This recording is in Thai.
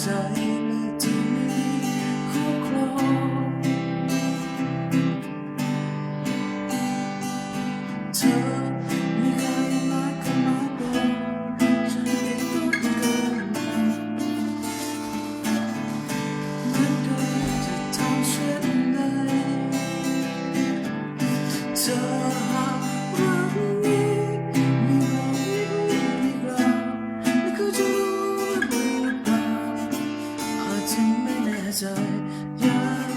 ใจที่ไม่มีคู่ครองเธอไม่เคยรักกัมาก่อฉันไม่ต้การและเธอจะทำเช่นไรเธอ love.